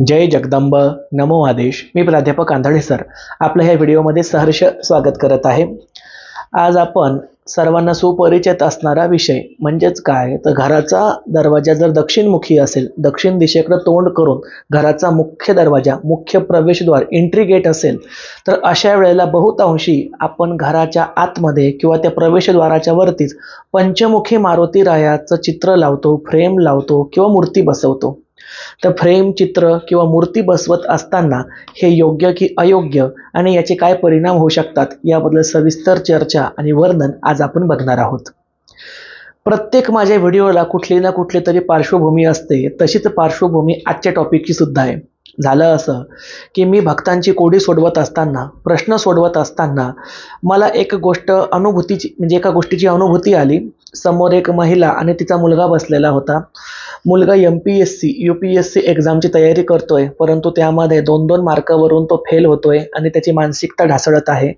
जय जगदंब नमो आदेश मी प्राध्यापक आंधळे सर. आपलं ह्या व्हिडिओमध्ये सहर्ष स्वागत करत आहे. आज आपण सर्वांना सुपरिचित असणारा विषय म्हणजेच काय? तर घराचा दरवाजा जर दक्षिणमुखी असेल दक्षिण दिशेकडे तोंड करून घराचा मुख्य दरवाजा मुख्य प्रवेशद्वार एंट्री गेट असेल तर अशा वेळेला बहुतांशी आपण घराच्या आतमध्ये किंवा त्या प्रवेशद्वाराच्या वरतीच पंचमुखी मारुती रायाचं चित्र लावतो फ्रेम लावतो किंवा मूर्ती बसवतो. तर फ्रेम चित्र किंवा मूर्ती बसवत असताना हे योग्य की अयोग्य आणि याचे काय परिणाम होऊ शकतात याबद्दल सविस्तर चर्चा आणि वर्णन आज आपण बघणार आहोत. प्रत्येक माझ्या व्हिडिओला कुठली ना कुठली तरी पार्श्वभूमी असते. तशीच पार्श्वभूमी आजच्या टॉपिकची सुद्धा आहे. झालं असं की मी भक्तांची कोडी सोडवत असताना प्रश्न सोडवत असताना मला एक गोष्ट अनुभूतीची म्हणजे एका गोष्टीची अनुभूती आली. समोर एक महिला आणि तिचा मुलगा बसलेला होता. मुलगा M P S C U P S C एक्झामची तयारी करतोय परंतु त्यामध्ये दोन दोन मार्कावरून तो फेल होतोय आणि त्याची मानसिकता ढासळत आहे.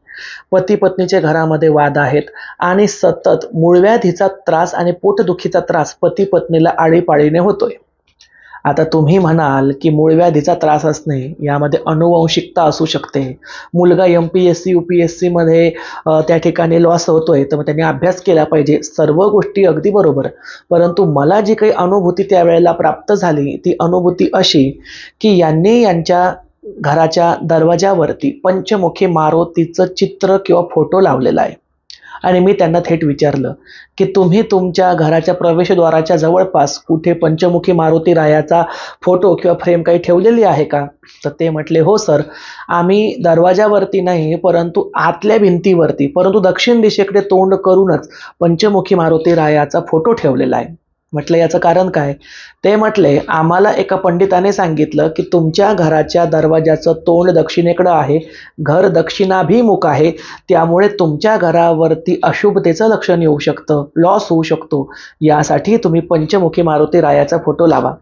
पती पत्नीचे घरामध्ये वाद आहेत आणि सतत मुळव्याधीचा त्रास आणि पोटदुखीचा त्रास पती पत्नीला आळीपाळीने होतोय. आता तुम्ही म्हणाल की मूळव्याधीचा त्रास असणे यामध्ये अनुवंशिकता असू शकते. मुलगा M P S C U P S सीमध्ये त्या ठिकाणी लॉस होतोय तर मग त्यांनी अभ्यास केला पाहिजे सर्व गोष्टी अगदी बरोबर. परंतु मला जी काही अनुभूती त्यावेळेला प्राप्त झाली ती अनुभूती अशी की यांनी यांच्या घराच्या दरवाजावरती पंचमुखी मारुतीचं चित्र किंवा फोटो लावलेला आहे. आणि मी त्यांना थेट विचारलं की तुम्ही तुमच्या घराच्या प्रवेशद्वाराच्या जवळपास कुठे पंचमुखी मारुती रायाचा फोटो किंवा फ्रेम काही ठेवलेली आहे का? तर ते म्हटले हो सर. आम्ही दरवाजावरती नाही परंतु आतल्या भिंतीवरती परंतु दक्षिण दिशेकडे तोंड करूनच पंचमुखी मारुती रायाचा फोटो ठेवलेला आहे. म्हटलं याचं कारण काय? ते म्हटले आम्हाला एका पंडिताने सांगितलं की तुमच्या घराच्या दरवाजाचं तोंड दक्षिणेकडं आहे घर दक्षिणाभिमुख आहे त्यामुळे तुमच्या घरावरती अशुभतेचं लक्षण येऊ शकतं लॉस होऊ शकतो. यासाठी तुम्ही पंचमुखी मारुती रायाचा फोटो लावा.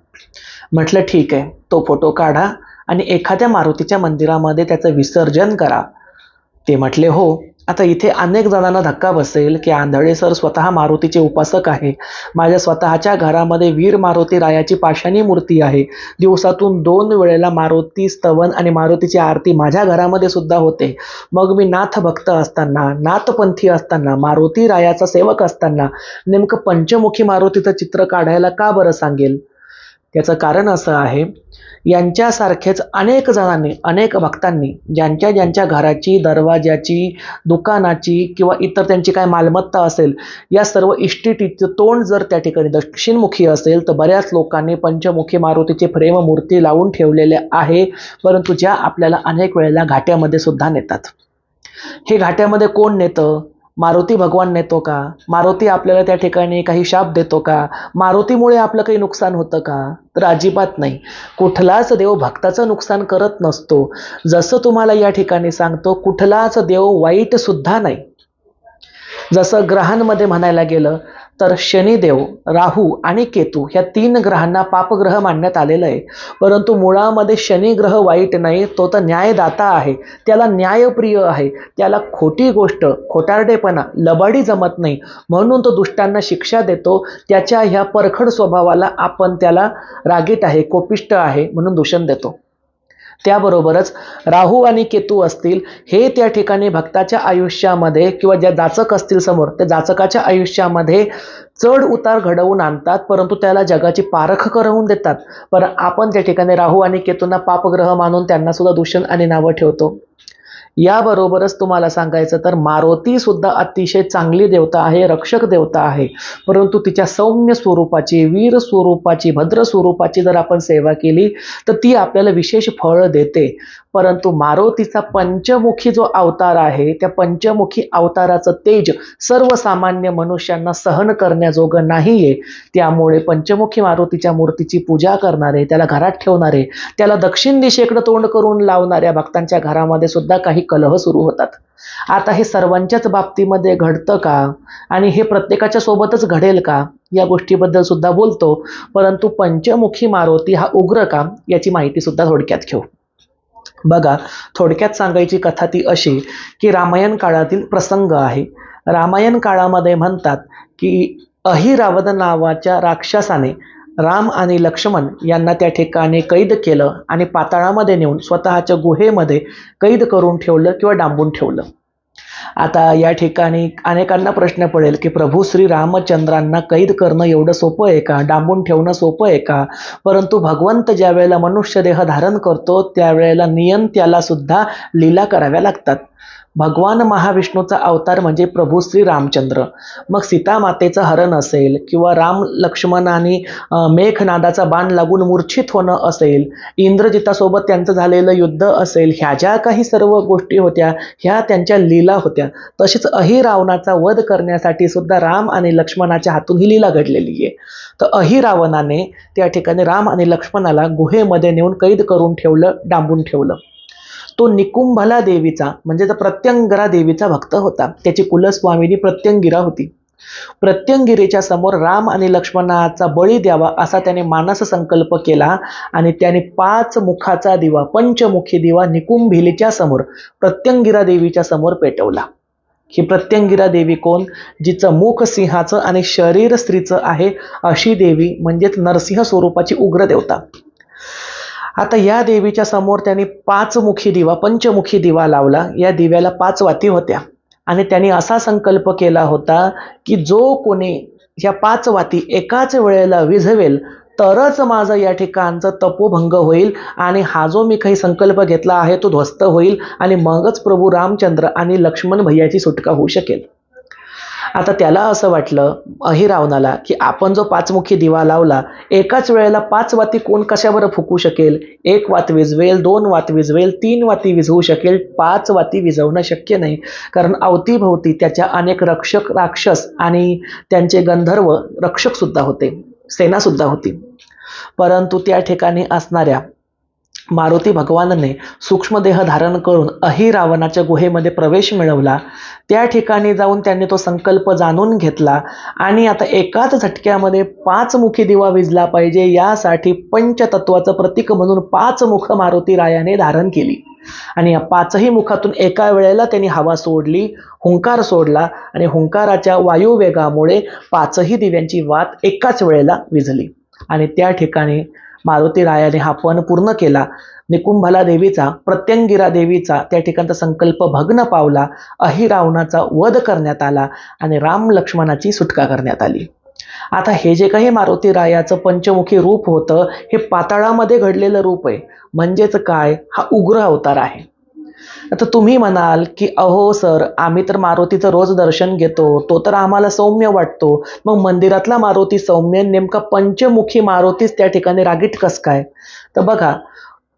म्हटलं ठीक आहे तो फोटो काढा आणि एखाद्या मारुतीच्या मंदिरामध्ये त्याचं विसर्जन करा. ते म्हटले हो. आता इथे अनेक जणांना धक्का बसेल की आंधळे सर स्वतः मारुतीचे उपासक आहे. माझ्या स्वतःच्या घरामध्ये वीर मारुती रायाची पाषाणी मूर्ती आहे. दिवसातून दोन वेळेला मारुती स्तवन आणि मारुतीची आरती माझ्या घरामध्ये सुद्धा होते. मग मी नाथ भक्त असताना नाथपंथी असताना मारुती रायाचा सेवक असताना नेमकं पंचमुखी मारुतीचं चित्र काढायला का बरं सांगेल? त्याचं कारण असं आहे यांच्यासारखेच अनेक जणांनी अनेक भक्तांनी ज्यांच्या ज्यांच्या घराची दरवाजाची दुकानाची किंवा इतर त्यांची काय मालमत्ता असेल या सर्व इष्टिटीचं तोंड जर त्या ठिकाणी दक्षिणमुखी असेल तर बऱ्याच लोकांनी पंचमुखी मारुतीचे प्रेम मूर्ती लावून ठेवलेले आहे परंतु ज्या आपल्याला अनेक वेळेला घाट्यामध्ये सुद्धा नेतात. हे घाट्यामध्ये कोण नेतं? मारुती भगवान नेतो का? मारुती आपल्याला त्या ठिकाणी काही शाप देतो का? मारुतीमुळे आपलं काही नुकसान होतं का? तर अजिबात नाही. कुठलाच देव भक्ताचं नुकसान करत नसतो. जसं तुम्हाला या ठिकाणी सांगतो कुठलाच देव वाईटसुद्धा नाही. जसं ग्रहांमध्ये म्हणायला गेलं तर शनिदेव राहू आणि केतू ह्या तीन ग्रहांना पापग्रह मानण्यात आलेलं आहे. परंतु मुळामध्ये शनी ग्रह वाईट नाही तो तर न्यायदाता आहे. त्याला न्यायप्रिय आहे. त्याला खोटी गोष्ट खोटारडेपणा लबाडी जमत नाही. म्हणून तो दुष्टांना शिक्षा देतो. त्याच्या ह्या परखड स्वभावाला आपण त्याला रागीट आहे कोपिष्ट आहे म्हणून दूषण देतो. त्याबरोबरच राहू आणि केतू असतील हे त्या ठिकाणी भक्ताच्या आयुष्यामध्ये किंवा ज्या जाचक असतील समोर त्या जाचकाच्या आयुष्यामध्ये चढ उतार घडवून आणतात परंतु त्याला जगाची पारख करवून देतात. पण आपण त्या ठिकाणी राहू आणि केतूंना पापग्रह मानून त्यांना सुद्धा दूषण आणि नावं ठेवतो. याबरोबरच तुम्हाला सांगायचं तर मारुती सुद्धा अतिशय चांगली देवता आहे रक्षक देवता आहे. परंतु तिच्या सौम्य स्वरूपाची वीर स्वरूपाची भद्र स्वरूपाची जर आपण सेवा केली तर ती आपल्याला विशेष फळ देते. परंतु मारुतीचा पंचमुखी जो अवतार आहे त्या पंचमुखी अवताराचं तेज सर्वसामान्य मनुष्यांना सहन करण्याजोगं नाही आहे त्यामुळे पंचमुखी मारुतीच्या मूर्तीची पूजा करणारे त्याला घरात ठेवणारे त्याला दक्षिण दिशेकडे तोंड करून लावणाऱ्या भक्तांच्या घरामध्ये सुद्धा काही कलह सुरू होतात. आता हे सर्वांच्याच बाबतीमध्ये घडतं का? आणि हे प्रत्येकाच्या सोबतच घडेल का? या गोष्टीबद्दल सुद्धा बोलतो. परंतु पंचमुखी मारुती हा उग्र का? याची माहिती सुद्धा थोडक्यात घेऊ. बघा थोडक्यात सांगायची कथा ती अशी की रामायण काळातील प्रसंग आहे. रामायण काळामध्ये म्हणतात की अहिरावद नावाच्या राक्षसाने राम आणि लक्ष्मण यांना त्या ठिकाणी कैद केलं आणि पाताळामध्ये नेऊन स्वतःच्या गुहेमध्ये कैद करून ठेवलं किंवा डांबून ठेवलं. आता या ठिकाणी अनेकांना प्रश्न पडेल की प्रभू श्री रामचंद्रांना कैद करणं एवढं सोपं आहे का? डांबून ठेवणं सोपं आहे का? परंतु भगवंत ज्या वेळेला मनुष्य देह धारण करतो त्यावेळेला नियम त्याला सुद्धा लीला कराव्या लागतात. भगवान महाविष्णूचा अवतार म्हणजे प्रभू श्री रामचंद्र. मग सीतामातेचं हरण असेल किंवा राम लक्ष्मणाने मेघनादाचा बाण लागून मूर्छित होणं असेल इंद्रजितासोबत त्यांचं झालेलं युद्ध असेल ह्या ज्या काही सर्व गोष्टी होत्या ह्या त्यांच्या लीला होत्या. तसेच अहिरावणाचा वध करण्यासाठी सुद्धा राम आणि लक्ष्मणाच्या हातून ही लीला घडलेली आहे. तर अहिरावणाने त्या ठिकाणी राम आणि लक्ष्मणाला गुहेमध्ये नेऊन कैद करून ठेवलं डांबून ठेवलं. तो निकुंभला देवीचा म्हणजे प्रत्यंगरा देवीचा भक्त होता. त्याची कुलस्वामिनी प्रत्यंगिरा होती. प्रत्यंगिरीच्या समोर राम आणि लक्ष्मणाचा बळी द्यावा असा त्याने मानस संकल्प केला आणि त्याने पाच मुखाचा दिवा पंचमुखी दिवा निकुंभिलीच्या समोर प्रत्यंगिरा देवीच्या समोर पेटवला. ही प्रत्यंगिरा देवी कोण? जिचं मुख सिंहाचं आणि शरीर स्त्रीचं आहे अशी देवी म्हणजेच नरसिंह स्वरूपाची उग्र देवता आता या देवीच्या समोर त्यांनी पाचमुखी दिवा पंचमुखी दिवा लावला. या दिव्याला पाच वाती होत्या. आणि त्यांनी असा संकल्प केला होता की जो कोणी ह्या पाच वाती एकाच वेळेला विझवेल तरच माझं या ठिकाणचं तपोभंग होईल आणि हा जो मी काही संकल्प घेतला आहे तो ध्वस्त होईल आणि मगच प्रभू रामचंद्र आणि लक्ष्मण भैयाची सुटका होऊ शकेल. आता त्याला असं वाटलं अहिरावणाला की आपण जो पाचमुखी दिवा लावला एकाच वेळेला पाच वाती कोण कशावर फुकू शकेल? एक वात विजवेल दोन वात विजवेल तीन वाती विझवू शकेल पाच वाती विझवणं शक्य नाही. कारण अवतीभोवती त्याच्या अनेक रक्षक राक्षस आणि त्यांचे गंधर्व रक्षकसुद्धा होते सेनासुद्धा होती. परंतु त्या ठिकाणी असणाऱ्या मारुती भगवानने सूक्ष्मदेह धारण करून अहिरावणाच्या गुहेमध्ये प्रवेश मिळवला. त्या ठिकाणी जाऊन त्यांनी तो संकल्प जाणून घेतला आणि आता एकाच झटक्यामध्ये पाच मुखी दिवा विजला पाहिजे यासाठी पंचतत्वाचं प्रतीक म्हणून पाच मुख मारुती रायाने धारण केली. आणि या पाचही मुखातून एका वेळेला त्यांनी हवा सोडली हुंकार सोडला आणि हुंकाराच्या वायुवेगामुळे पाचही दिव्यांची वात एकाच वेळेला विझली. आणि त्या ठिकाणी मारुती रायाने हा पण पूर्ण केला. निकुंभला देवीचा प्रत्यंगिरा देवीचा त्या ठिकाणचा संकल्प भग्न पावला. अहिरावणाचा वध करण्यात आला आणि राम लक्ष्मणाची सुटका करण्यात आली. आता हे जे काही मारुती रायाचं पंचमुखी रूप होतं हे पाताळामध्ये घडलेलं रूप आहे. म्हणजेच काय? हा उग्र अवतार आहे. आता तुम्ही म्हणाल की अहो सर आम्ही तर मारुतीचं रोज दर्शन घेतो. तो तर आम्हाला सौम्य वाटतो. मग मंदिरातला मारुती सौम्य नेमका पंचमुखी मारुतीच त्या ठिकाणी रागीट कस काय? तर बघा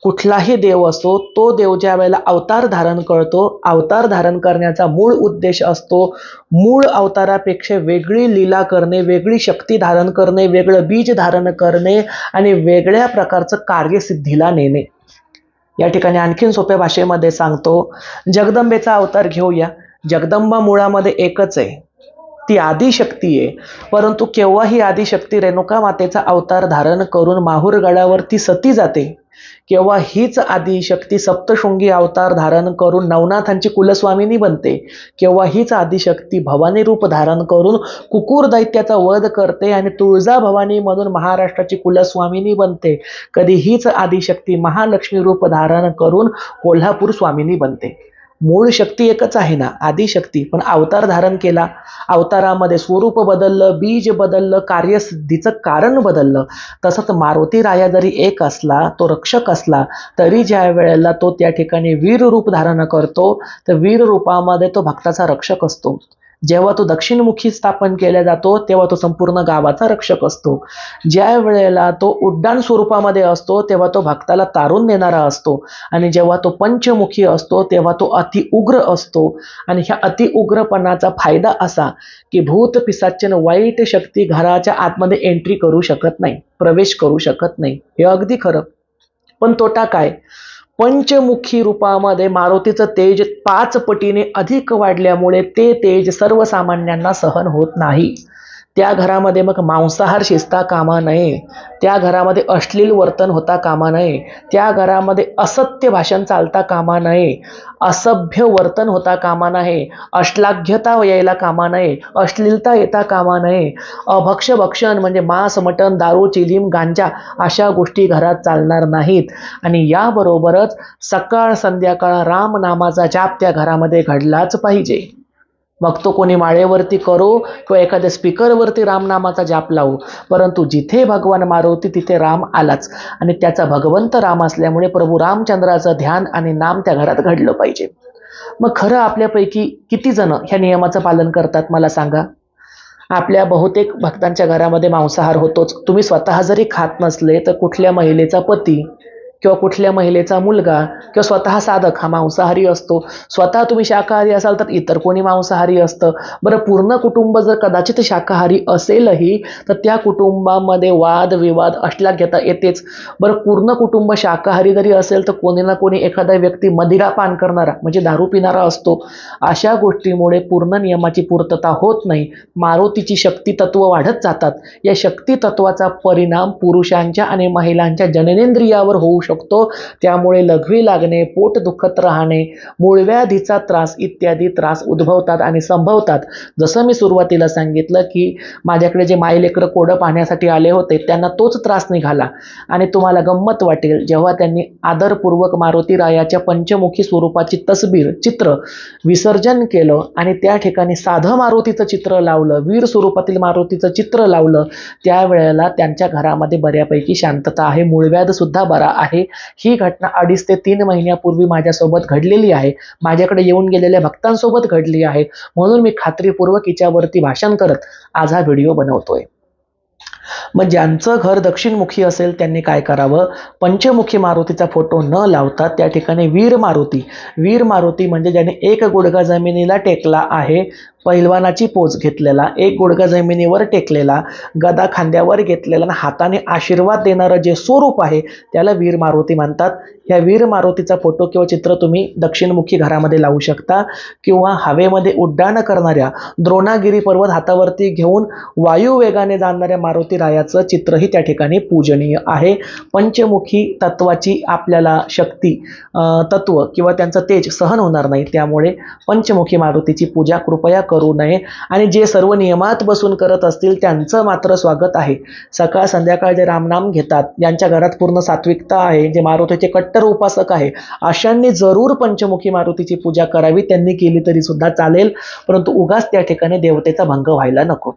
कुठलाही देव असो तो देव ज्या वेळेला अवतार धारण करतो अवतार धारण करण्याचा मूळ उद्देश असतो मूळ अवतारापेक्षा वेगळी लीला करणे वेगळी शक्ती धारण करणे वेगळं बीज धारण करणे आणि वेगळ्या प्रकारचं कार्यसिद्धीला नेणे. या ठिकाणी आणखीन सोप्या भाषेमध्ये सांगतो जगदंबेचा अवतार घेऊया. जगदंबा मुळामध्ये एकच आहे. ती आदिशक्ती आहे. परंतु केव्हा ही आदिशक्ती रेणुका मातेचा अवतार धारण करून माहूरगडावर ती सती जाते. केव्हा हीच आदिशक्ती सप्तशृंगी अवतार धारण करून नवनाथांची कुलस्वामिनी बनते. केव्हा हीच आदिशक्ती भवानी रूप धारण करून कुकुर दैत्याचा वध करते आणि तुळजा भवानी म्हणून महाराष्ट्राची कुलस्वामिनी बनते. कधी हीच आदिशक्ती महालक्ष्मी रूप धारण करून कोल्हापूर स्वामिनी बनते. मूळ शक्ती एकच आहे ना आदिशक्ती पण अवतार धारण केला अवतारामध्ये स्वरूप बदललं बीज बदललं कार्यसिद्धीचं कारण बदललं. तसंच मारुती राया जरी एक असला तो रक्षक असला तरी ज्या वेळेला तो त्या ठिकाणी वीर रूप धारण करतो तर वीर रूपामध्ये तो भक्ताचा रक्षक असतो. जेव्हा तो दक्षिणमुखी स्थापन केला जातो तेव्हा तो संपूर्ण गावाचा रक्षक असतो. ज्या वेळेला तो उड्डाण स्वरूपामध्ये असतो तेव्हा तो भक्ताला तारून नेणारा असतो. आणि जेव्हा तो पंचमुखी असतो तेव्हा तो अति उग्र असतो. आणि ह्या अति उग्रपणाचा फायदा असा की भूत पिसाचन वाईट शक्ती घराच्या आतमध्ये एंट्री करू शकत नाही प्रवेश करू शकत नाही. हे अगदी खरं. पण तोटा काय? पंचमुखी रूपामध्ये मारुतीचं तेज पाच पटीने अधिक वाढल्यामुळे ते तेज सर्वसामान्यांना सहन होत नाही. त्या घरामध्ये मग मांसाहार शिजता कामा नये. त्या घरामध्ये अश्लील वर्तन होता कामा नये. त्या घरामध्ये असत्य भाषण चालता कामा नये. असभ्य वर्तन होता कामा नये. अश्लाघ्यता यायला कामा नये. अश्लीलता येता कामा नये. अभक्ष भक्षण म्हणजे मांस मटण दारू चिलीम गांजा अशा गोष्टी घरात चालणार नाहीत. आणि याबरोबरच सकाळ संध्याकाळ रामनामाचा जाप त्या घरामध्ये घडलाच पाहिजे. मग तो कोणी माळेवरती करो किंवा एखाद्या स्पीकरवरती रामनामाचा जाप लावू. परंतु जिथे भगवान मारवती तिथे राम आलाच. आणि त्याचा भगवंत राम असल्यामुळे प्रभू रामचंद्राचं ध्यान आणि नाम त्या घरात घडलं पाहिजे. मग खरं आपल्यापैकी किती जण ह्या नियमाचं पालन करतात मला सांगा? आपल्या बहुतेक भक्तांच्या घरामध्ये मांसाहार होतोच. तुम्ही स्वतः जरी खात नसले तर कुठल्या महिलेचा पती? किंवा कुठल्या महिलेचा मुलगा किंवा स्वतः साधक हा मांसाहारी असतो. स्वतः तुम्ही शाकाहारी असाल तर इतर कोणी मांसाहारी असतं. बरं पूर्ण कुटुंब जर कदाचित शाकाहारी असेलही तर त्या कुटुंबामध्ये वाद विवाद घेता येतेच. बरं पूर्ण कुटुंब शाकाहारी जरी असेल तर कोणी ना कोणी एखादा व्यक्ती मदिरा पान करणारा म्हणजे दारू पिणारा असतो. अशा गोष्टीमुळे पूर्ण नियमाची पूर्तता होत नाही. मारुतीची शक्ती तत्व वाढत जातात. या शक्ती तत्वाचा परिणाम पुरुषांच्या आणि महिलांच्या जननेंद्रियावर होऊ शकतो. त्यामुळे लघवी लागणे पोट दुखत राहणे मूळव्याधीचा त्रास इत्यादी त्रास उद्भवतात आणि संभवतात. जसं मी सुरुवातीला सांगितलं की माझ्याकडे जे मायलेकरं कोडं पाहण्यासाठी आले होते त्यांना तोच त्रास निघाला. आणि तुम्हाला गंमत वाटेल जेव्हा त्यांनी आदरपूर्वक मारुती रायाच्या पंचमुखी स्वरूपाची तसबीर चित्र विसर्जन केलं आणि त्या ठिकाणी साधं मारुतीचं चित्र लावलं वीर स्वरूपातील मारुतीचं चित्र लावलं त्यावेळेला त्यांच्या घरामध्ये बऱ्यापैकी शांतता आहे मूळव्याध सुद्धा बरा आहे. ही घटना अडीच ते तीन महिन्यापूर्वी माझ्यासोबत घडलेली आहे. माझ्याकडे येऊन गेलेल्या भक्तांसोबत घडली आहे. म्हणून मी खात्रीपूर्वक हिच्यावरती भाषण करत आज हा व्हिडिओ बनवतोय. मग ज्यांचं घर दक्षिणमुखी असेल त्यांनी काय करावं? पंचमुखी मारुतीचा फोटो न लावता त्या ठिकाणी वीर मारुती. वीर मारुती म्हणजे ज्याने एक गुडघा जमिनीला टेकला आहे. पैलवानाची पोच घेतलेला एक गुडघा जमिनीवर टेकलेला गदा खांद्यावर घेतलेला आणि हाताने आशीर्वाद देणारं जे स्वरूप आहे त्याला वीर मारुती म्हणतात. या वीर मारुतीचा फोटो किंवा चित्र तुम्ही दक्षिणमुखी घरामध्ये लावू शकता किंवा हवेमध्ये उड्डाण करणाऱ्या द्रोणागिरी पर्वत हातावरती घेऊन वायू वेगाने जाणाऱ्या मारुती रायाचं चित्रही त्या ठिकाणी पूजनीय आहे. पंचमुखी तत्वाची आपल्याला शक्ती तत्व किंवा त्यांचं तेज सहन होणार नाही. त्यामुळे पंचमुखी मारुतीची पूजा कृपया करू नये. आणि जे सर्व नियमात बसून करत असतील त्यांचं मात्र स्वागत आहे. सकाळ संध्याकाळ जे रामनाम घेतात ज्यांच्या घरात पूर्ण सात्विकता आहे. जे मारुतीचे कट्टर उपासक आहे अशांनी जरूर पंचमुखी मारुतीची पूजा करावी. त्यांनी केली तरी सुद्धा चालेल. परंतु उगाच त्या ठिकाणी देवतेचा भंग व्हायला नको.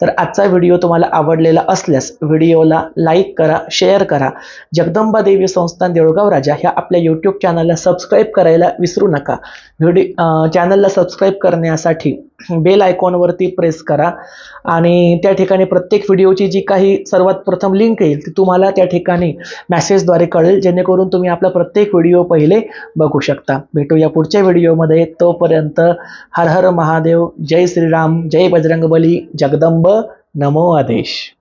तर आजचा व्हिडिओ तुम्हाला आवडलेला असल्यास व्हिडिओला लाईक करा शेअर करा. जगदंबा देवी संस्थान देऊळगाव राजा ह्या आपल्या यूट्यूब चॅनलला सबस्क्राईब करायला विसरू नका. व्हिडिओ चॅनलला सबस्क्राईब करण्यासाठी बेल आयकॉनवरती प्रेस करा. आणि त्या ठिकाणी प्रत्येक व्हिडिओची जी काही सर्वात प्रथम लिंक येईल ती तुम्हाला त्या ठिकाणी मॅसेजद्वारे कळेल जेणेकरून तुम्ही आपला प्रत्येक व्हिडिओ पहिले बघू शकता. भेटूया पुढच्या व्हिडिओमध्ये तोपर्यंत हर हर महादेव. जय श्रीराम. जय बजरंगबली. जगदंब. नमो आदेश.